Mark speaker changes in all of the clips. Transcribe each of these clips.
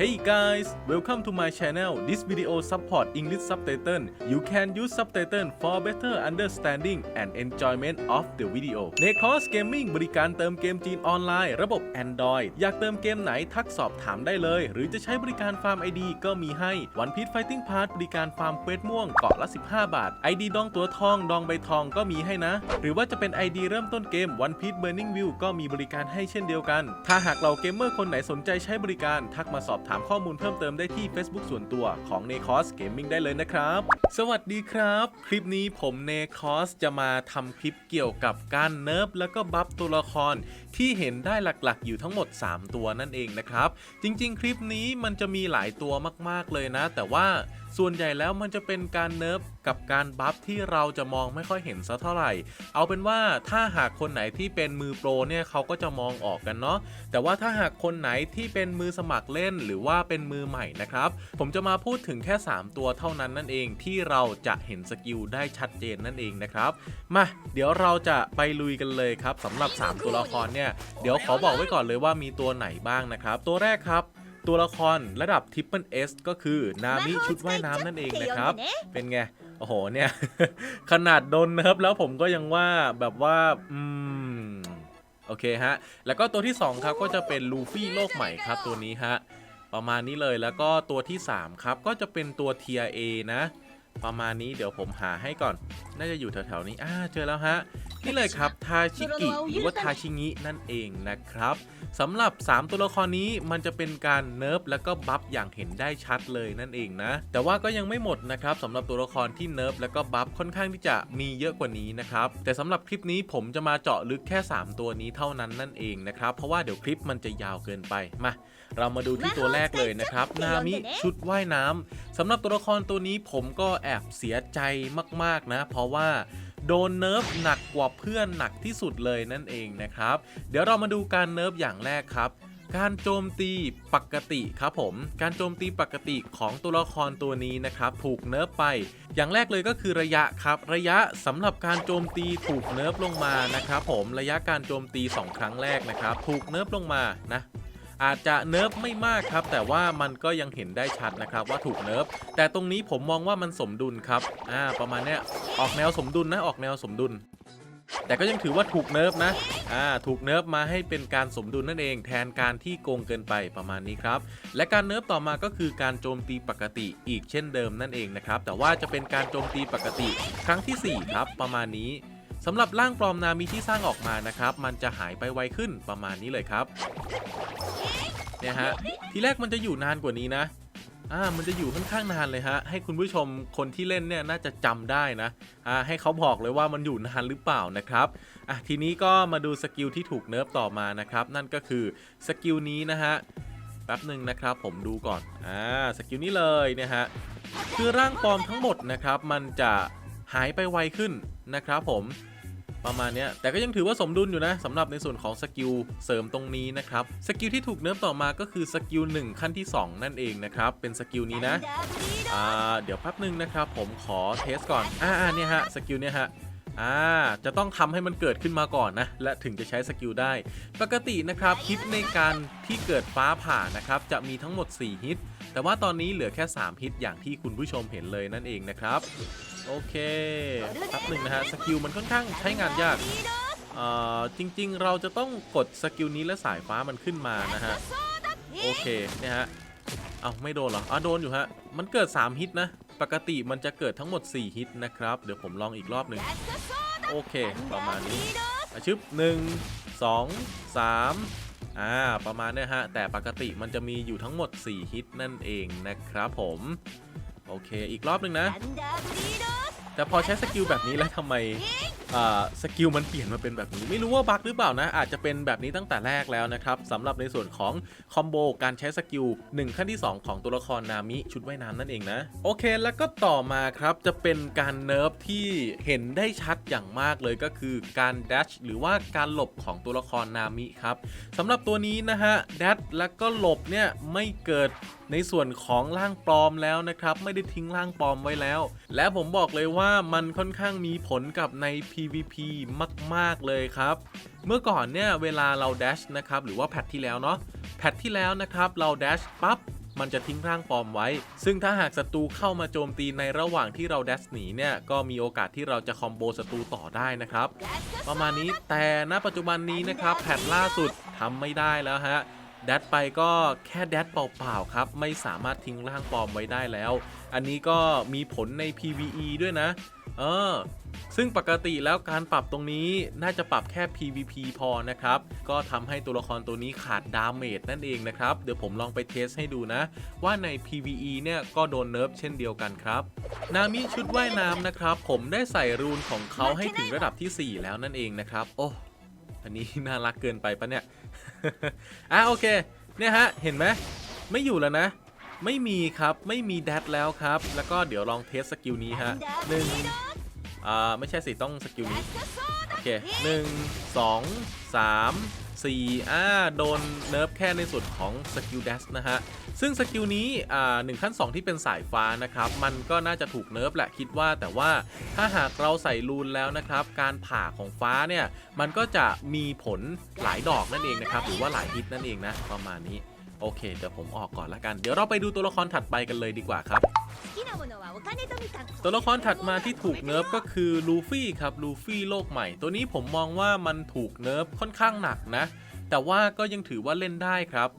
Speaker 1: Hey guys, welcome to my channel. This video support English subtitle. You can use subtitle for better understanding and enjoyment of the video. n e c o s Gaming บริการเติมเกมจีนออนไลน์ระบบ Android อยากเติมเกมไหนทักสอบถามได้เลย หรือจะใช้บริการฟาร์ม ID ก็มีให้ One Piece Fighting Pass บริการฟาร์มเควสม่วงเกาะละ 15 บาท ID ดองตัวทอง ดองใบทองก็มีให้นะ หรือว่าจะเป็น ID เริ่มต้นเกม One Piece Burning View ก็มีบริการให้เช่นเดียวกัน ถ้าหากเราเกมเมอร์คนไหนสนใจใช้บริการทักมาสอบถามข้อมูลเพิ่มเติมได้ที่ Facebook ส่วนตัวของ n e c o s Gaming ได้เลยนะครับ สวัสดีครับ คลิปนี้ผม n e c o s จะมาทำคลิปเกี่ยวกับการเนิร์ฟแล้วก็บัฟตัวละคร ที่เห็นได้หลักๆ อยู่ทั้งหมด 3 ตัวนั่นเองนะครับ จริง ๆ คลิปนี้มันจะมีหลายตัวมากๆเลยนะ แต่ว่า ส่วนใหญ่แล้วมันจะเป็นการเนิร์ฟกับการบัฟที่เราจะมองไม่ค่อยเห็นสักเท่าไหร่ เอาเป็นว่าถ้าหากคนไหนที่เป็นมือโปรเนี่ยเขาก็จะมองออกกันเนาะแต่ว่าถ้าหากคนไหนที่เป็นมือสมัครเล่นหรือว่าเป็นมือใหม่นะครับ ผมจะมาพูดถึงแค่ 3 ตัวเท่านั้นนั่นเองที่เราจะเห็นสกิลได้ชัดเจนนั่นเองนะครับมาเดี๋ยวเราจะไปลุยกันเลยครับสำหรับ 3 ตัวละครเนี่ยเดี๋ยวขอบอกไว้ก่อนเลยว่ามีตัวไหนบ้างนะครับ ตัวแรกครับ ตัวละครระดับ Triple S ก็คือนามิชุดว่ายน้ำนั่นเองนะครับ เป็นไง โอ้โหเนี่ย ขนาดโดนนะครับแล้วผมก็ยังว่าแบบว่า อืม โอเคฮะ แล้วก็ตัวที่ 2 ครับก็จะเป็นลูฟี่โลกใหม่ครับตัวนี้ฮะ ประมาณนี้เลยแล้วก็ตัวที่ 3 ครับ ก็จะเป็นตัวเทียเอนะ ประมาณนี้เดี๋ยวผมหาให้ก่อน น่าจะอยู่แถวๆนี้อ่าเจอแล้วฮะ นี่เลยครับทาชิกิหรือว่าทาชิงินั่นเองนะครับสำหรับ 3 ตัวละครนี้มันจะเป็นการเนิร์ฟแล้วก็บัฟอย่างเห็นได้ชัดเลยนั่นเองนะ แต่ว่าก็ยังไม่หมดนะครับสำหรับตัวละครที่เนิร์ฟแล้วก็บัฟค่อนข้างที่จะมีเยอะกว่านี้นะครับแต่สำหรับคลิปนี้ผมจะมาเจาะลึกแค่ 3 ตัวนี้เท่านั้นนั่นเองนะครับเพราะว่าเดี๋ยวคลิปมันจะยาวเกินไปมา เรามาดูที่ตัวแรกเลยนะครับ นามิชุดว่ายน้ำสำหรับตัวละครตัวนี้ผมก็แอบเสียใจมากๆนะ เพราะว่าโดนเนิร์ฟหนักกว่าเพื่อนหนักที่สุดเลยนั่นเองนะครับ เดี๋ยวเรามาดูการเนิร์ฟอย่างแรกครับการโจมตีปกติครับผม การโจมตีปกติของตัวละครตัวนี้นะครับ ถูกเนิร์ฟไป อย่างแรกเลยก็คือระยะครับ ระยะสำหรับการโจมตีถูกเนิร์ฟลงมานะครับผมระยะการโจมตี 2 ครั้งแรกนะครับ ถูกเนิร์ฟลงมานะ อาจจะเนิร์ฟไม่มากครับ แต่ว่ามันก็ยังเห็นได้ชัดนะครับว่าถูกเนิร์ฟแต่ตรงนี้ผมมองว่ามันสมดุลครับอ่าประมาณเนี้ยออกแนวสมดุลนะออกแนวสมดุล แต่ก็ยังถือว่าถูกเนิร์ฟนะอ่าถูกเนิร์ฟมาให้เป็นการสมดุลนั่นเองแทนการที่โกงเกินไปประมาณนี้ครับ และการเนิร์ฟต่อมาก็คือการโจมตีปกติอีกเช่นเดิมนั่นเองนะครับแต่ว่าจะเป็นการโจมตีปกติครั้งทีสี่4 ครับประมาณนี้ สำหรับร่างปลอมนามิที่สร้างออกมานะครับ มันจะหายไปไวขึ้นประมาณนี้เลยครับเนี่ยฮะทีแรกมันจะอยู่นานกว่านี้นะอ่ามันจะอยู่ค่อนข้างนานเลยฮะ ให้คุณผู้ชมคนที่เล่นเนี่ยน่าจะจำได้นะอ่าให้เขาบอกเลยว่ามันอยู่นานหรือเปล่านะครับอะทีนี้ก็มาดูสกิลที่ถูกเนิร์ฟต่อมานะครับ นั่นก็คือสกิลนี้นะฮะแป๊บหนึ่งนะครับ ผมดูก่อนอ่าสกิลนี้เลยเนี่ยฮะคือร่างปลอมทั้งหมดนะครับ มันจะหายไปไวขึ้น นะครับผมประมาณนี้แต่ก็ยังถือว่าสมดุลอยู่นะสำหรับในส่วนของสกิลเสริมตรงนี้นะครับสกิลที่ถูกเนิร์ฟต่อมาก็คือสกิล1ขั้นที่ 2 นั่นเองนะครับเป็นสกิลนี้นะอ่าเดี๋ยวแป๊บหนึ่งนะครับผมขอเทสก่อนอ่าเนี่ยฮะสกิลเนี่ยฮะอ่าจะต้องทำให้มันเกิดขึ้นมาก่อนนะ และถึงจะใช้สกิลได้ ปกตินะครับฮิตในการที่เกิดฟ้าผ่านะครับจะมีทั้งหมด 4 ฮิต แต่ว่าตอนนี้เหลือแค่ 3 ฮิตอย่างที่คุณผู้ชมเห็นเลยนั่นเองนะครับ โอเคแป๊บหนึ่งนะฮะสกิลมันค่อนข้างใช้งานยากเอ่อจริงๆ เราจะต้องกดสกิลนี้และสายฟ้ามันขึ้นมานะฮะ โอเคเนี่ยฮะเอาไม่โดนเหรออะโดนอยู่ฮะ มันเกิด 3 ฮิตนะ ปกติมันจะเกิดทั้งหมด 4 ฮิตนะครับ เดี๋ยวผมลองอีกรอบหนึ่งโอเค ประมาณนี้อาชึบหนึ่งสองสาม อ่าประมาณเนี้ยฮะ แต่ปกติมันจะมีอยู่ทั้งหมด 4 ฮิตนั่นเองนะครับผม โอเคอีกรอบหนึ่งนะ แต่พอใช้สกิลแบบนี้แล้วทำไมอ่า สกิลมันเปลี่ยนมาเป็นแบบนี้ ไม่รู้ว่าบั๊กหรือเปล่านะ อาจจะเป็นแบบนี้ตั้งแต่แรกแล้วนะครับสำหรับในส่วนของคอมโบการใช้สกิล1 ขั้นที่ 2 ของตัวละครนามิชุดว่ายน้ำนั่นเองนะ โอเคแล้วก็ต่อมาครับ จะเป็นการเนิร์ฟที่เห็นได้ชัดอย่างมากเลยก็คือการดชหรือว่าการหลบของตัวละครนามิครับสำหรับตัวนี้นะฮะดชแล้วก็หลบเนี่ยไม่เกิด ในส่วนของร่างปลอมแล้วนะครับ ไม่ได้ทิ้งร่างปลอมไว้แล้ว และผมบอกเลยว่ามันค่อนข้างมีผลกับใน PVP มาก ๆ เลยครับ เมื่อก่อนเนี่ยเวลาเรา dash นะครับหรือว่าแพทที่แล้วเนาะแพทที่แล้วนะครับเรา dash ปั๊บมันจะทิ้งร่างปลอมไว้ ซึ่งถ้าหากศัตรูเข้ามาโจมตีในระหว่างที่เราแดชหนีเนี่ย ก็มีโอกาสที่เราจะคอมโบศัตรูต่อได้นะครับ ประมาณนี้แต่ณปัจจุบันนี้นะครับ แพทล่าสุดทำไม่ได้แล้วฮะ แดดไปก็แค่แดดเปล่าๆครับ ไม่สามารถทิ้งร่างปลอมไว้ได้แล้ว อันนี้ก็มีผลใน PVE ด้วยนะ เออ ซึ่งปกติแล้วการปรับตรงนี้น่าจะปรับแค่ PVP พอนะครับ ก็ทำให้ตัวละครตัวนี้ขาดดาเมจนั่นเองนะครับ เดี๋ยวผมลองไปเทสให้ดูนะ ว่าใน PVE เนี่ยก็โดนเนิร์ฟเช่นเดียวกันครับ นามิชุดว่ายน้ำนะครับ ผมได้ใส่รูนของเขาให้ถึงระดับทีสี่4 แล้วนั่นเองนะครับ โอ้ อันนี้น่ารักเกินไปปะเนี่ย อะโอเค เนี่ยฮะ เห็นไหมไม่อยู่แล้วนะ ไม่มีครับ ไม่มีแดดแล้วครับ แล้วก็เดี๋ยวลองเทสสกิลนี้ฮะหนึ่งอ่าไม่ใช่สิต้องสกิลนี้ โอเคหนึ่งสองสาม สี่อ่าโดนเนิร์ฟแค่ในส่วนของสกิล dash นะฮะ ซึ่งสกิลนี้อ่าหนึ่งขั้น 2 ที่เป็นสายฟ้านะครับ มันก็น่าจะถูกเนิร์ฟแหละคิดว่า แต่ว่าถ้าหากเราใส่รูนแล้วนะครับ การผ่าของฟ้าเนี่ย มันก็จะมีผลหลายดอกนั่นเองนะครับ หรือว่าหลายฮิตนั่นเองนะประมาณนี้โอเคเดี๋ยวผมออกก่อนละกัน เดี๋ยวเราไปดูตัวละครถัดไปกันเลยดีกว่าครับ ตัวละครถัดมาที่ถูกเนิร์ฟก็คือลูฟี่ครับลูฟี่โลกใหม่ ตัวนี้ผมมองว่ามันถูกเนิร์ฟค่อนข้างหนักนะ แต่ว่าก็ยังถือว่าเล่นได้ครับ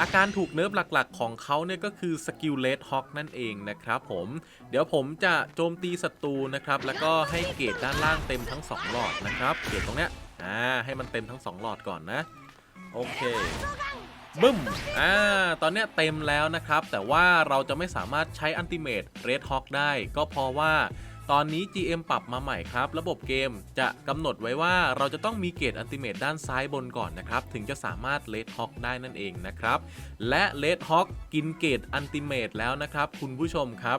Speaker 1: อาการถูกเนิร์ฟหลักๆ ของเขาเนี่ยก็คือสกิลเลดฮอคนั่นเองนะครับผมเดี๋ยวผมจะโจมตีศัตรูนะครับ แล้วก็ให้เกรดด้านล่างเต็มทั้ง 2 หลอดนะครับ เกรดตรงเนี้ยอ่าให้มันเต็มทั้ง 2 หลอดก่อนนะ โอเค บึ้ม อ่า ตอนเนี้ยเต็มแล้วนะครับ แต่ว่าเราจะไม่สามารถใช้อันติเมตเรดฮอ k ได้ ก็เพราะว่าตอนนี้ GM ปรับมาใหม่ครับ ระบบเกมจะกำหนดไว้ว่าเราจะต้องมีเกตอันติเมตด้านซ้ายบนก่อนนะครับ ถึงจะสามารถเลดฮอ k ได้นั่นเองนะครับ และเลดฮอ k กินเกตอันติเมตแล้วนะครับ คุณผู้ชมครับ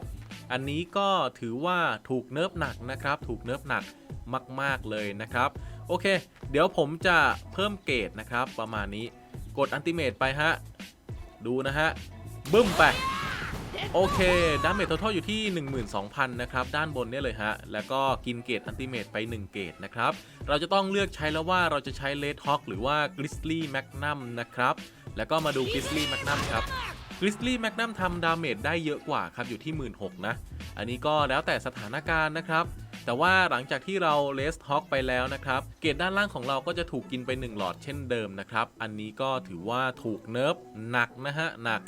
Speaker 1: อันนี้ก็ถือว่าถูกเนิร์ฟหนักนะครับ ถูกเนิร์ฟหนักมาก ๆ เลยนะครับ โอเค เดี๋ยวผมจะเพิ่มเกตนะครับประมาณนี้ กดอันติเมตไปฮะ ดูนะฮะ บึ้มไป โอเค ดาเมจท o ท a l อยู่ที่ 12,000 นะครับ ด้านบนเนี่ยเลยฮะ แล้วก็กินเกตอันติเมตไป 1 เกตนะครับ เราจะต้องเลือกใช้แล้วว่าเราจะใช้เลดฮอ k หรือว่า Grizzly Magnum นะครับ แล้วก็มาดู Grizzly Magnum ครับ Grizzly Magnum ทำดาเมจได้เยอะกว่าครับ อยู่ที่ 16,000นะ อันนี้ก็แล้วแต่สถานการณ์นะครับ แต่ว่าหลังจากที่เราเลสฮอ k ไปแล้วนะครับ เกรดด้านล่างของเราก็จะถูกกินไป 1 หลอดเช่นเดิมนะครับ อันนี้ก็ถือว่าถูกเนิร์ฟหนักนะฮะหนัก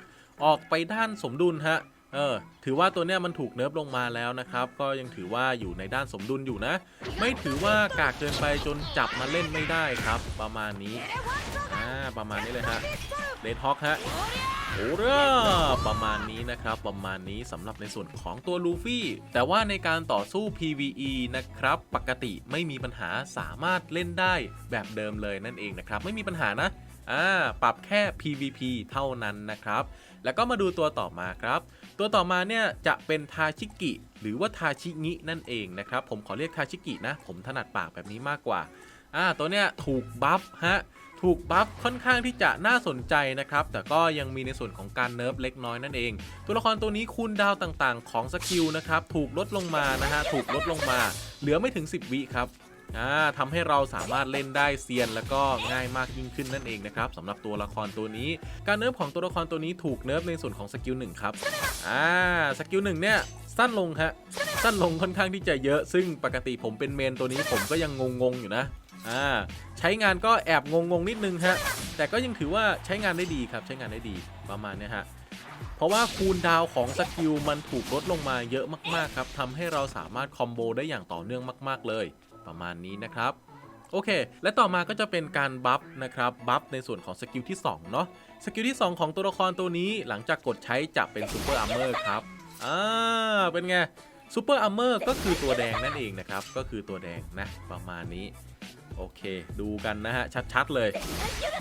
Speaker 1: ออกไปด้านสมดุลฮะเออถือว่าตัวเนี้ยมันถูกเนิร์ฟลงมาแล้วนะครับ ก็ยังถือว่าอยู่ในด้านสมดุลอยู่นะ ไม่ถือว่ากากเกินไปจนจับมาเล่นไม่ได้ครับ ประมาณนี้ ประมาณนี้เลยฮะเลดฮอ k ฮะโอ้เร่อประมาณนี้นะครับ ประมาณนี้สำหรับในส่วนของตัวลูฟี่ แต่ว่าในการต่อสู้ PVE นะครับ ปกติไม่มีปัญหาสามารถเล่นได้แบบเดิมเลยนั่นเองนะครับ ไม่มีปัญหานะอ่าปรับแค่ PVP เท่านั้นนะครับ แล้วก็มาดูตัวต่อมาครับ ตัวต่อมาเนี่ยจะเป็นทาชิกิ หรือว่าทาชิงินั่นเองนะครับ ผมขอเรียกทาชิกินะ ผมถนัดปากแบบนี้มากกว่าอ่าตัวเนี้ยถูกบัฟฮะ ถูกบัฟค่อนข้างที่จะน่าสนใจนะครับ แต่ก็ยังมีในส่วนของการเนิร์ฟเล็กน้อยนั่นเอง ตัวละครตัวนี้คูณดาวต่างๆ ของสกิลนะครับ ถูกลดลงมานะฮะ ถูกลดลงมา เหลือไม่ถึง 10 วิครับทำให้เราสามารถเล่นได้เซียนแล้วก็ง่ายมากยิ่งขึ้นนั่นเองนะครับสำหรับตัวละครตัวนี้ การเนิร์ฟของตัวละครตัวนี้ถูกเนิร์ฟในส่วนของสกิลหนึ่งครับอ่าสกิลหนึ่งเนี่ยสั้นลงฮะสั้นลงค่อนข้างที่จะเยอะ ซึ่งปกติผมเป็นเมนตัวนี้ผมก็ยังงงๆอยู่นะ อ่าใช้งานก็แอบงงๆนิดนึงฮะแต่ก็ยังถือว่าใช้งานได้ดีครับใช้งานได้ดีประมาณนี้ฮะเพราะว่าคูณดาวของสกิลมันถูกลดลงมาเยอะมากๆครับทำให้เราสามารถคอมโบได้อย่างต่อเนื่องมาก ๆ เลยประมาณนี้นะครับโอเค และต่อมาก็จะเป็นการบัฟนะครับ บัฟในส่วนของสกิลที่ 2 เนาะ สกิลที่ 2 ของตัวละครตัวนี้หลังจากกดใช้จะเป็นซูเปอร์อาร์เมอร์ครับ อ่า เป็นไง ซูเปอร์อาร์เมอร์ก็คือตัวแดงนั่นเองนะครับ ก็คือตัวแดงนะ ประมาณนี้ โอเค ดูกันนะฮะ ชัด ๆ เลย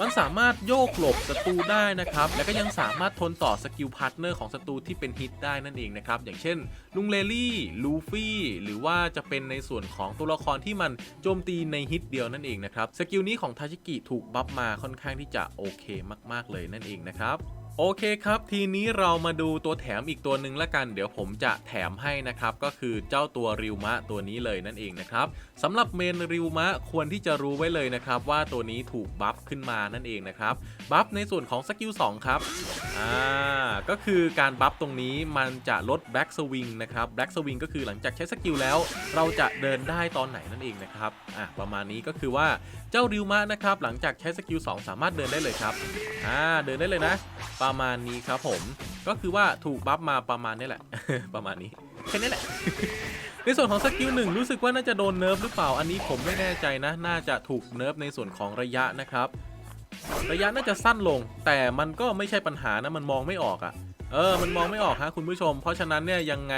Speaker 1: มันสามารถโยกหลบศัตรูได้นะครับ แล้วก็ยังสามารถทนต่อสกิลพาร์ทเนอร์ของศัตรูที่เป็นฮิตได้นั่นเองนะครับ อย่างเช่น ลุงเลลี่ลูฟี่หรือว่าจะเป็นในส่วนของตัวละครที่มันโจมตีในฮิตเดียวนั่นเองนะครับ สกิลนี้ของทาชิกิถูกบัฟมาค่อนข้างที่จะโอเคมาก ๆ เลยนั่นเองนะครับ โอเคครับ ทีนี้เรามาดูตัวแถมอีกตัวหนึ่งละกัน เดี๋ยวผมจะแถมให้นะครับ ก็คือเจ้าตัวริวมะตัวนี้เลยนั่นเองนะครับสำหรับเมนริวมะควรที่จะรู้ไว้เลยนะครับ ว่าตัวนี้ถูกบัฟขึ้นมานั่นเองนะครับบัฟในส่วนของสกิล2ครับอ่าก็คือการบัฟตรงนี้มันจะลดแบ็กสวิงนะครับแบ็กสวิงก็คือหลังจากใช้สกิลแล้ว เราจะเดินได้ตอนไหนนั่นเองนะครับอะประมาณนี้ก็คือว่าเจ้าริวมะนะครับหลังจากใช้สกิล2สามารถเดินได้เลยครับอ่าเดินได้เลยนะปประมาณนี้ครับผม ก็คือว่าถูกบัฟมาประมาณนี้แหละ ประมาณนี้แค่นี้แหละ ในส่วนของสกิลหนึ่งรู้สึกว่าน่าจะโดนเนิร์ฟหรือเปล่า อันนี้ผมไม่แน่ใจนะ น่าจะถูกเนิร์ฟในส่วนของระยะนะครับ ระยะน่าจะสั้นลง แต่มันก็ไม่ใช่ปัญหานะ มันมองไม่ออกอะ่ะ เออ มันมองไม่ออกฮะคุณผู้ชม เพราะฉะนั้นเนี่ยยังไง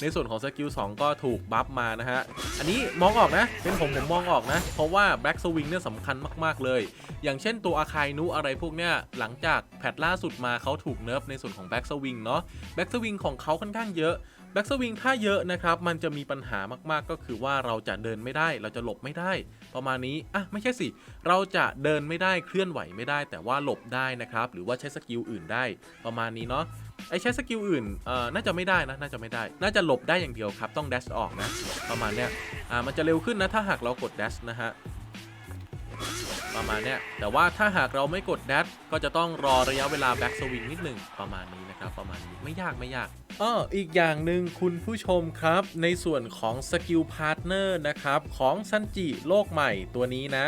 Speaker 1: ในส่วนของสกิล2ก็ถูกบัฟมานะฮะ อันนี้มองออกนะ เป็นผมผมมองออกนะ เพราะว่าแบ็กสวิงเนี่ยสำคัญมากๆเลย อย่างเช่นตัวอาคายนุอะไรพวกเนี่ยหลังจากแพทล่าสุดมาเขาถูกเนิร์ฟในส่วนของแบ็กสวิงเนาะ แบ็กสวิงของเขาค่อนข้างเยอะ แบ็กสวิงถ้าเยอะนะครับมันจะมีปัญหามากๆก็คือว่าเราจะเดินไม่ได้ เราจะหลบไม่ได้ ประมาณนี้อะไม่ใช่สิ เราจะเดินไม่ได้เคลื่อนไหวไม่ได้ แต่ว่าหลบได้นะครับหรือว่าใช้สกิลอื่นได้ประมาณนี้เนาะไอใช้สกิลอื่นเอ่อน่าจะไม่ได้นะน่าจะไม่ได้ น่าจะหลบได้อย่างเดียวครับต้อง dash ออกนะประมาณเนี้ยอ่ามันจะเร็วขึ้นนะถ้าหากเรากด dash นะฮะประมาณเนี้ยแต่ว่าถ้าหากเราไม่กด dash ก็จะต้องรอระยะเวลา back swing นิดหนึ่งประมาณนี้นะครับประมาณนี้ไม่ยากไม่ยาก อ้ออีกอย่างหนึ่งคุณผู้ชมครับ ในส่วนของสกิลพาร์ทเนอร์นะครับ ของซันจิโลกใหม่ตัวนี้นะ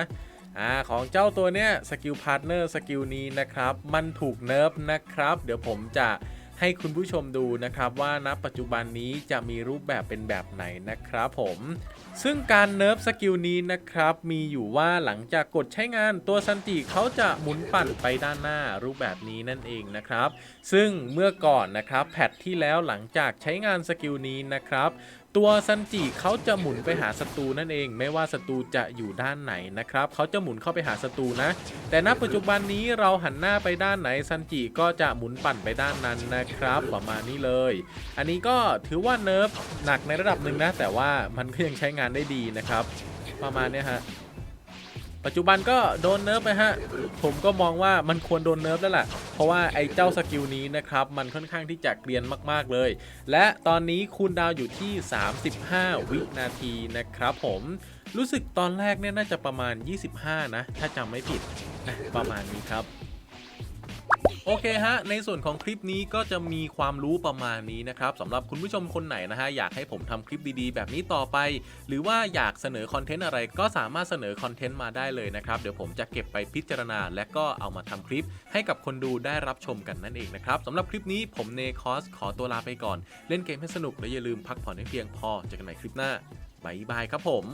Speaker 1: อ่าของเจ้าตัวเนี้ยสกิลพาร์ทเนอร์สกิลนี้นะครับ มันถูกเนิร์ฟนะครับ เดี๋ยวผมจะ ให้คุณผู้ชมดูนะครับว่าณปัจจุบันนี้จะมีรูปแบบเป็นแบบไหนนะครับผมซึ่งการเนิร์ฟสกิลนี้นะครับ มีอยู่ว่าหลังจากกดใช้งานตัวซันติเขาจะหมุนปั่นไปด้านหน้ารูปแบบนี้นั่นเองนะครับ ซึ่งเมื่อก่อนนะครับแพทที่แล้วหลังจากใช้งานสกิลนี้นะครับ ตัวซันจิเขาจะหมุนไปหาศัตรูนั่นเอง ไม่ว่าศัตรูจะอยู่ด้านไหนนะครับเขาจะหมุนเข้าไปหาศัตรูนะ แต่ณปัจจุบันนี้เราหันหน้าไปด้านไหนซันจิก็จะหมุนปั่นไปด้านนั้นนะครับประมาณนี้เลย อันนี้ก็ถือว่าเนิร์ฟหนักในระดับหนึ่งนะ แต่ว่ามันก็ยังใช้งานได้ดีนะครับ ประมาณนี้ฮะ ปัจจุบันก็โดนเนิร์ฟไปฮะ ผมก็มองว่ามันควรโดนเนิร์ฟแล้วล่ะ เพราะว่าไอ้เจ้าสกิลนี้นะครับ มันค่อนข้างที่จะเกรียนมากๆเลย และตอนนี้คูณดาวอยู่ที่ 35 วินาทีนะครับผมรู้สึกตอนแรกเนี่ยน่าจะประมาณ 25 นะ ถ้าจำไม่ผิดประมาณนี้ครับ โอเคฮะ ในส่วนของคลิปนี้ก็จะมีความรู้ประมาณนี้นะครับสำหรับคุณผู้ชมคนไหนนะฮะ อยากให้ผมทำคลิปดีๆ แบบนี้ต่อไป หรือว่าอยากเสนอคอนเทนต์อะไรก็สามารถเสนอคอนเทนต์มาได้เลยนะครับ เดี๋ยวผมจะเก็บไปพิจารณา และก็เอามาทำคลิปให้กับคนดูได้รับชมกันนั่นเองนะครับสำหรับคลิปนี้ผมเนคอสขอตัวลาไปก่อน เล่นเกมให้สนุกและอย่าลืมพักผ่อนให้เพียงพอเจอกันใหม่คลิปหน้าบายบายครับผม